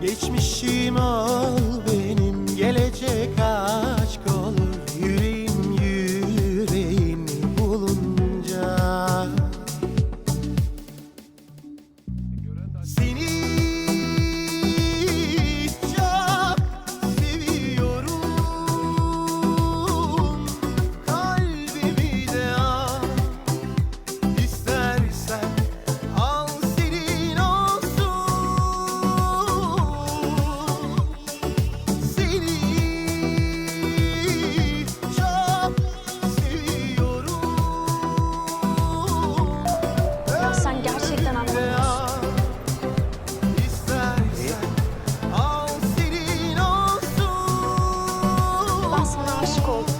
Geçmişim al aşık.